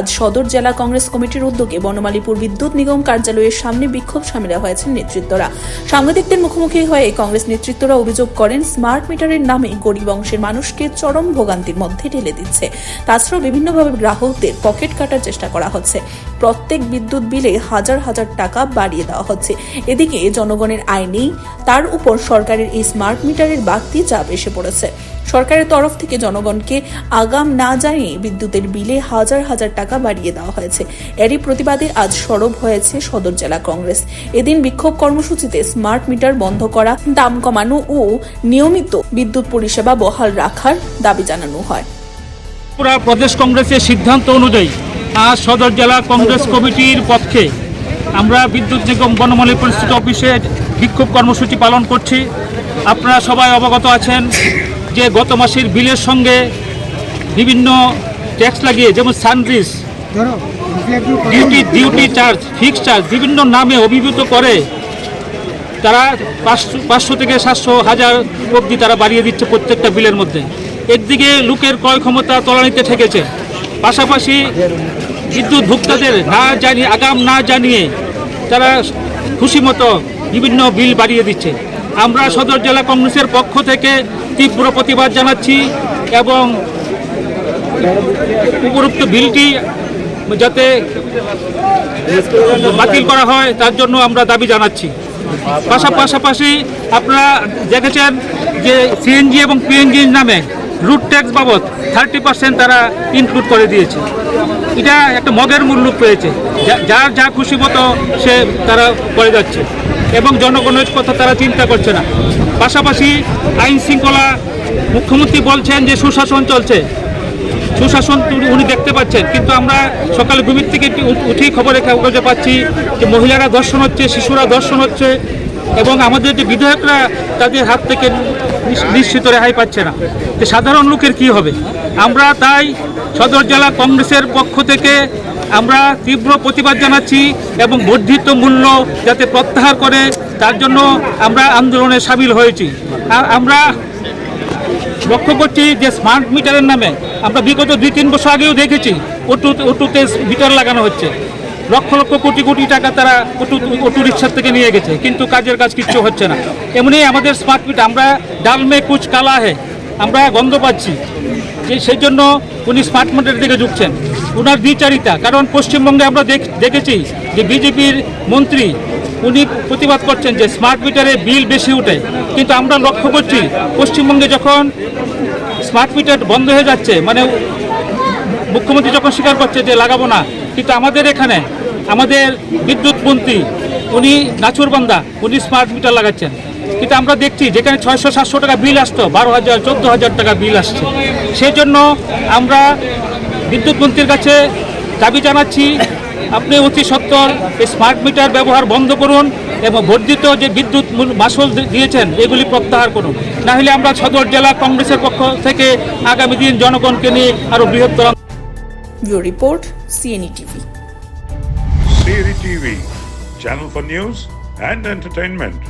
আজ সদর জেলা কংগ্রেস কমিটির উদ্যোগে বনমালীপুর বিদ্যুৎ নিগম কার্যালয়ের সামনে বিক্ষোভ সামিলা হয়েছেন নেতৃত্বরা। সাংবাদিকদের মুখোমুখি হয়ে কংগ্রেস নেতৃত্বরা অভিযোগ করেন, স্মার্ট মিটারের নামে গরিব অংশের মানুষকে চরম ভোগান্তির মধ্যে ঢেলে দিচ্ছে। তাছাড়াও বিভিন্নভাবে গ্রাহকদের পকেট কাটার চেষ্টা করা হচ্ছে। প্রত্যেক বিদ্যুৎ বিলে হাজার হাজার টাকা বাড়িয়ে দেওয়া হচ্ছে। এদিকে জনগণের আয় নেই, তার উপর সরকারের এই স্মার্ট মিটারের বাড়তি চাপ এসে পড়েছে। সরকারের তরফ থেকে জনগণকে আগাম না জানিয়ে বিদ্যুতের বিলে হাজার হাজার টাকা বাড়িয়ে দেওয়া হয়েছে। এরই প্রতিবাদে আজ সরব হয়েছে সদর জেলা কংগ্রেস। এদিন বিক্ষোভ কর্মসূচিতে স্মার্ট মিটার বন্ধ করা, দাম কমানো ও নিয়মিত বিদ্যুৎ পরিষেবা বহাল রাখার দাবি জানানো হয়। ত্রিপুরা প্রদেশ কংগ্রেসের সিদ্ধান্ত অনুযায়ী আজ সদর জেলা কংগ্রেস কমিটির পক্ষে আমরা বিদ্যুৎ নিগম বনমালী পরিস্থিতি অফিসে বিক্ষোভ কর্মসূচি পালন করছি। আপনারা সবাই অবগত আছেন যে গত মাসের বিলের সঙ্গে বিভিন্ন ট্যাক্স লাগিয়ে, যেমন সানরিস duty duty charge fix charge বিভিন্ন নামে অভিভূত করে তারা পাঁচশো পাঁচশো থেকে সাতশো হাজার অবধি তারা বাড়িয়ে দিচ্ছে প্রত্যেকটা বিলের মধ্যে। একদিকে লোকের ক্রয় ক্ষমতা তলানিতে ঠেকেছে। পাশাপাশি বিদ্যুৎ ভোক্তাদের না জানিয়ে, আগাম না জানিয়ে তারা খুশি মতো বিভিন্ন বিল বাড়িয়ে দিচ্ছে। আমরা সদর জেলা কংগ্রেসের পক্ষ থেকে তীব্র প্রতিবাদ জানাচ্ছি এবং উপরোক্ত বিলটি যাতে বাতিল করা হয়, তার জন্য আমরা দাবি জানাচ্ছি। পাশা পাশাপাশি আপনারা দেখেছেন যে সিএনজি এবং পিএনজির নামে রুট ট্যাক্স বাবদ থার্টি পার্সেন্ট তারা ইনক্লুড করে দিয়েছে। এটা একটা মগের মূল্য পেয়েছে। যার যা খুশি মতো সে তারা করে যাচ্ছে। এবং জনগণের কথা তারা চিন্তা করছে না। পাশাপাশি আইন শৃঙ্খলা মুখ্যমন্ত্রী বলছেন যে সুশাসন চলছে। সুশাসন উনি- দেখতে পাচ্ছেন, কিন্তু আমরা সকালে ঘুমির থেকে উঠ- উঠেই খবরে কাগজে পাচ্ছি যে মহিলারা দর্শন হচ্ছে, শিশুরা দর্শন হচ্ছে এবং আমাদের যে বিধায়করা তাদের হাত থেকে নিশ্চিত রেহাই পাচ্ছে না। তো সাধারণ লোকের কি হবে? আমরা তাই সদর জেলা কংগ্রেসের পক্ষ থেকে আমরা তীব্র প্রতিবাদ জানাচ্ছি এবং বর্ধিত মূল্য যাতে প্রত্যাহার করে, তার জন্য আমরা আন্দোলনে সামিল হয়েছি। আমরা লক্ষ্য করছি যে স্মার্ট মিটারের নামে আমরা বিগত দুই তিন বছর আগেও দেখেছি অটুতে মিটার লাগানো হচ্ছে। লক্ষ লক্ষ কোটি কোটি টাকা তারা অটু রিক্সার থেকে নিয়ে গেছে, কিন্তু কাজের কাজ কিচ্ছু হচ্ছে না। এমনি আমাদের স্মার্ট মিটার আমরা ডালমে কুচ কালা হে, আমরা গন্ধ পাচ্ছি। যে সেই জন্য উনি স্মার্ট মিটারের দিকে ঝুঁকছেন। ওনার দ্বিচারিতা, কারণ পশ্চিমবঙ্গে আমরা দেখ- দেখেছি যে বিজেপির মন্ত্রী, উনি প্রতিবাদ করছেন যে স্মার্ট মিটারে বিল বেশি উঠে। কিন্তু আমরা লক্ষ্য করছি, পশ্চিমবঙ্গে যখন স্মার্ট মিটার বন্ধ হয়ে যাচ্ছে মানে মুখ্যমন্ত্রী যখন স্বীকার করছে যে লাগাবো না কিন্তু আমাদের এখানে আমাদের বিদ্যুৎ মন্ত্রী উনি নাচুরবান্দা উনি স্মার্ট মিটার লাগাচ্ছেন। কিন্তু আমরা দেখছি যেখানে ছয়শো, সাতশো টাকা বিল আসতো, বারো হাজার, চোদ্দ হাজার টাকা বিল আসছে। সেই জন্য আমরা বিদ্যুৎ মন্ত্রীর কাছে দাবি জানাচ্ছি, আপনি অতি সত্বর এই স্মার্ট মিটার ব্যবহার বন্ধ করুন এবং বর্ধিত যে বিদ্যুৎ মাসুল দিয়েছেন, এগুলি প্রত্যাহার করুন। না হলে আমরা সদর জেলা কংগ্রেসের পক্ষ থেকে আগামী দিন জনগণকে নিয়ে আরও বৃহত্তর Your report, CNE TV. CNE TV, channel for news and entertainment.